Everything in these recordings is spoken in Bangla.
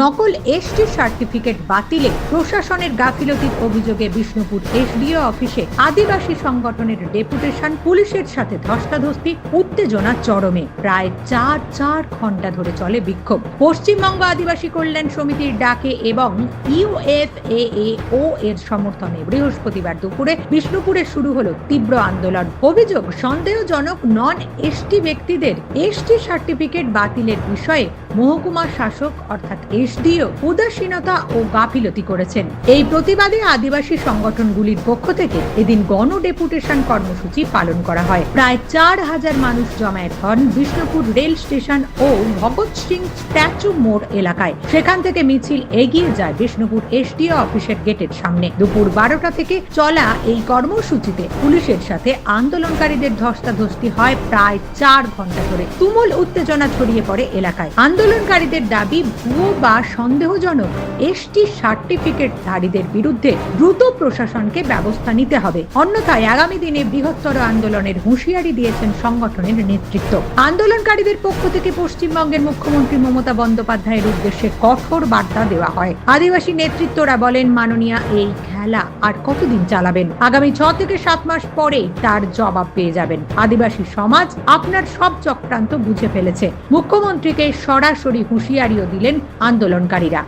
নকল এসটি সার্টিফিকেট বাতিলে প্রশাসনের গাফিলতির অভিযোগে বিষ্ণুপুর এসডিও অফিসে আদিবাসী সংগঠনের ডেপুটেশন পুলিশের সাথে ধস্তাধস্তি উত্তেজনা চরমে। প্রায় চার চার ঘণ্টা ধরে চলে বিক্ষোভ। পশ্চিমবঙ্গ আদিবাসী কল্যাণ সমিতির ডাকে এবং ইউএফএএ ও এর সমর্থনে বৃহস্পতিবার দুপুরে বিষ্ণুপুরে শুরু হলো তীব্র আন্দোলন। অভিযোগ, সন্দেহজনক নন এসটি ব্যক্তিদের এসটি সার্টিফিকেট বাতিলের বিষয়ে মহকুমা শাসক, অর্থাৎ এসডিও উদাসীনতা ও গাফিলতি করেছেন। এই প্রতিবাদে আদিবাসী সংগঠনগুলির পক্ষ থেকে এদিন গণ ডেপুটেশন কর্মসূচি পালন করা হয়। প্রায় চার হাজার মানুষ জমায়েত হন বিষ্ণুপুর রেল স্টেশন ও ভগৎ সিং স্ট্যাচু মোড় এলাকায়। সেখান থেকে মিছিল এগিয়ে যায় বিষ্ণুপুর এসডিও অফিসের গেটের সামনে। দুপুর বারোটা থেকে চলা এই কর্মসূচিতে পুলিশের সাথে আন্দোলনকারীদের ধস্তাধস্তি হয় প্রায় চার ঘণ্টা ধরে। তুমুল উত্তেজনা ছড়িয়ে পড়ে এলাকায়। আন্দোলনকারীদের দাবি, ভুয়ো বা সন্দেহজনক এসটি সার্টিফিকেটধারীদের বিরুদ্ধে দ্রুত প্রশাসনকে ব্যবস্থা নিতে হবে। অন্যথায় আগামী দিনে বৃহত্তর আন্দোলনের হুঁশিয়ারি দিয়েছেন সংগঠনের নেতৃত্ব। আন্দোলনকারীদের পক্ষ থেকে পশ্চিমবঙ্গের মুখ্যমন্ত্রী মমতা বন্দ্যোপাধ্যায়ের উদ্দেশ্যে কঠোর বার্তা দেওয়া হয়। আদিবাসী নেতৃত্বরা বলেন, মাননীয়া এই খেলা আর কতদিন চালাবেন? আগামী ছ থেকে সাত মাস পরেই তার জবাব পেয়ে যাবেন। আদিবাসী সমাজ আপনার সব চক্রান্ত বুঝে ফেলেছে। মুখ্যমন্ত্রীকে সরাসরি হুঁশিয়ারিও দিলেন আন্দোলনকারীরা।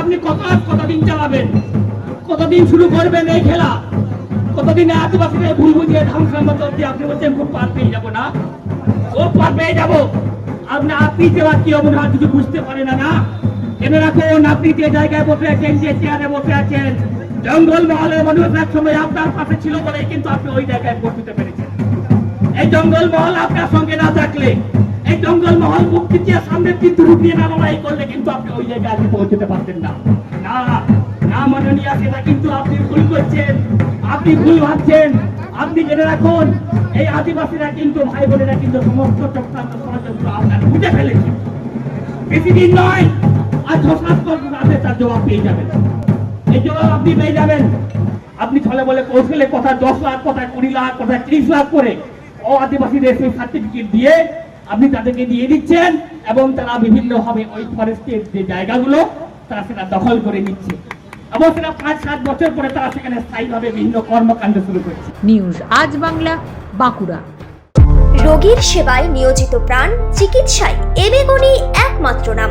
আপনি কত কতদিন চালাবেন? কতদিন শুরু করবেন এই খেলা? কতদিন আদিবাসীদের ভুল বুঝিয়ে ধ্বংসের মতো আপনি বলছেন খুব পার পেয়ে যাব না ও পার পেয়ে যাব? আপনি আপনি যে আর কি অবস্থা কিছু বুঝতে পারে না না? জেনে রাখুন, আপনি যে জায়গায় বসে আছেন, যে চেয়ারে বসে আছেন জঙ্গল মহলের মানুষ এক সময় আপনার পাশে ছিল বলে কিন্তু আপনি ওই জায়গায় পৌঁছতে পেরেছেন। এই জঙ্গল মহল আপনার সঙ্গে না থাকলে, এই জঙ্গল মহল মুক্তি দিয়ে সামনে কিন্তু রুকিয়ে না লড়াই করলে কিন্তু আপনি ওই জায়গায় আগে পৌঁছতে পারতেন না। না না সেটা কিন্তু আপনি ভুল করছেন, আপনি ভুল ভাবছেন। আপনি জেনে রাখুন, এই আদিবাসীরা কিন্তু ভাই বোনেরা কিন্তু সমস্ত চক্রান্ত ষড়যন্ত্র আপনার বুঝে ফেলেছে। বেশি দিন নয়, আর বছর আগে তার জবাব পেয়ে যাবেন। জবাব আপনি পেয়ে যাবেন। আপনি ছলে বলে কৌশলে কথা দশ লাখ কথা কুড়ি লাখ কথা ত্রিশ লাখ করে ও আদিবাসীদের সেই সার্টিফিকেট দিয়ে আপনি তাদেরকে দিয়ে দিচ্ছেন এবং তারা বিভিন্ন ভাবে ওই ফরেস্টের যে জায়গাগুলো তারা সেটা দখল করে নিচ্ছে। এবং সেটা পাঁচ সাত বছর পরে তারা সেখানে স্থায়ীভাবে বিভিন্ন কর্মকাণ্ড শুরু করছে। নিউজ আজ বাংলা বাঁকুড়া। রোগীর সেবায় নিয়োজিত প্রাণ চিকিৎসায় এবেগুনি একমাত্র নাম।